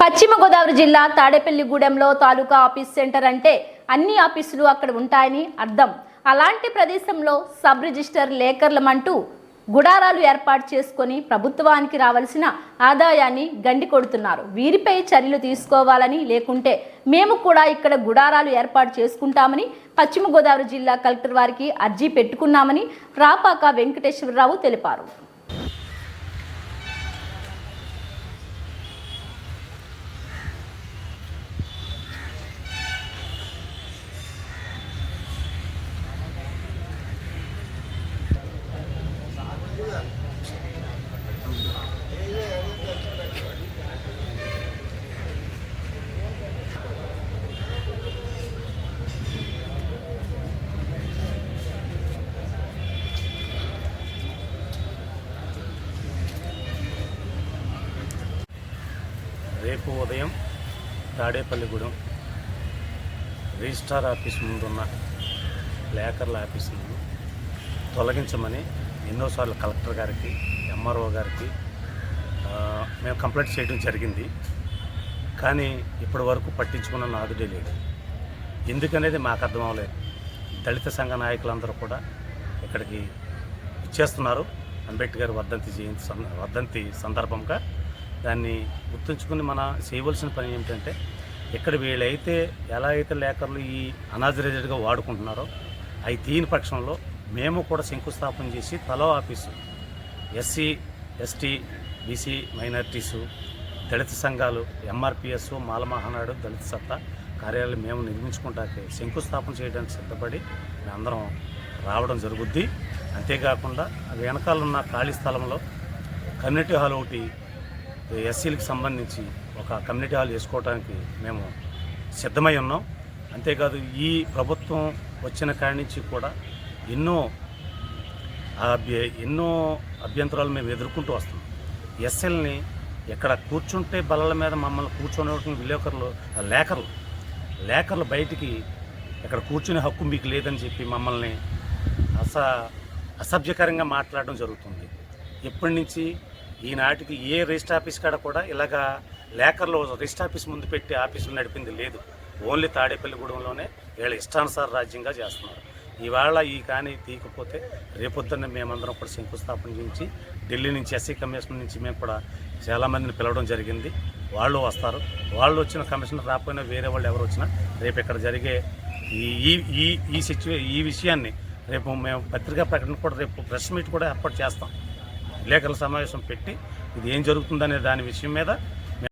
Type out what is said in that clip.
పశ్చిమ గోదావరి జిల్లా తాడేపల్లిగూడెంలో తాలూకా office centre అంటే అన్ని ఆఫీసులు అక్కడ ఉంటాయని అర్థం. అలాంటి ప్రదేశంలో సబ్ రిజిస్టర్ లేకర్లమంటూ గుడారాలు ఏర్పాటు చేసుకొని ప్రభుత్వానికి రావాల్సిన ఆదాయాన్ని గండి కొడుతున్నారు. వీరిపై చర్యలు తీసుకోవాలని లేకుంటే మేము కూడా ఇక్కడ గుడారాలు ఏర్పాటు చేసుకుంటామని పశ్చిమ గోదావరి జిల్లా కలెక్టర్ వారికి అర్జీ పెట్టుకున్నామని రాపాక వెంకటేశ్వరరావు తెలిపారు. రేపు ఉదయం తాడేపల్లిగూడెం రిజిస్ట్రార్ ఆఫీస్ ముందున్న లేకర్ల ఆఫీస్ ఆఫీసును తొలగించమని ఎన్నోసార్లు కలెక్టర్ గారికి ఎంఆర్ఓ గారికి మేము కంప్లైంట్ చేయడం జరిగింది. కానీ ఇప్పటి వరకు పట్టించుకున్న నాదుడే లేడు. ఎందుకనేది మాకు అర్థం అవ్వలేదు. దళిత సంఘ నాయకులందరూ కూడా ఇక్కడికి ఇచ్చేస్తున్నారు అంబేద్కర్ వర్ధంతి జయంతి వర్ధంతి సందర్భంగా దాన్ని గుర్తుంచుకుని మన చేయవలసిన పని ఏమిటంటే ఇక్కడ వీళ్ళైతే ఎలా అయితే లేకర్లు ఈ అనాథరైజ్డ్గా వాడుకుంటున్నారో అవి తీని పక్షంలో మేము కూడా శంకుస్థాపన చేసి తలో office SC ST BC minorities దళిత సంఘాలు ఎంఆర్పిఎస్ మాలమహానాడు దళిత సత్తా కార్యాలయం మేము నిర్మించుకుంటాకే శంకుస్థాపన చేయడానికి సిద్ధపడి మేమందరం రావడం జరుగుద్ది. అంతేకాకుండా వెనకాల ఉన్న ఖాళీ స్థలంలో కమ్యూనిటీ హాల్ ఒకటి ఎస్సీలకు సంబంధించి ఒక కమ్యూనిటీ హాల్ వేసుకోవడానికి మేము సిద్ధమై ఉన్నాం. అంతేకాదు ఈ ప్రభుత్వం వచ్చిన కాడి నుంచి కూడా ఎన్నో అభ్య- ఎన్నో అభ్యంతరాలు మేము ఎదుర్కొంటూ వస్తున్నాం. ఎస్ఎల్ని ఇక్కడ కూర్చుంటే బల్లల మీద మమ్మల్ని కూర్చొని విలేకరులు లేకర్లు. లేకర్లు బయటికి ఇక్కడ కూర్చునే హక్కు మీకు లేదని చెప్పి మమ్మల్ని అస అసభ్యకరంగా మాట్లాడడం జరుగుతుంది. ఎప్పటి నుంచి ఈనాటికి ఏ రిజిస్టర్ ఆఫీస్ కాడ కూడా ఇలాగా లేకర్లో రిజిస్టర్ ఆఫీస్ ముందు పెట్టి ఆఫీసులు నడిపింది లేదు. ఓన్లీ తాడేపల్లిగూడెంలోనే వీళ్ళ ఇష్టానుసార రాజ్యంగా చేస్తున్నారు. ఇవాళ ఈ కానీ తీయకపోతే రేపొద్దున్న మేమందరం కూడా శంకుస్థాపన చేయించి ఢిల్లీ నుంచి ఎస్సీ కమిషన్ నుంచి మేము కూడా చాలామందిని పిలవడం జరిగింది. వాళ్ళు వస్తారు. వాళ్ళు వచ్చిన కమిషనర్ రాకపోయినా వేరే వాళ్ళు ఎవరు వచ్చినా రేపు ఇక్కడ జరిగే ఈ ఈ ఈ ఈ సిచ్యువే ఈ విషయాన్ని రేపు మేము పత్రికా ప్రకటన కూడా రేపు ప్రెస్ మీట్ కూడా ఏర్పాటు చేస్తాం. విలేకరుల సమావేశం పెట్టి ఇది ఏం జరుగుతుందనే దాని విషయం మీద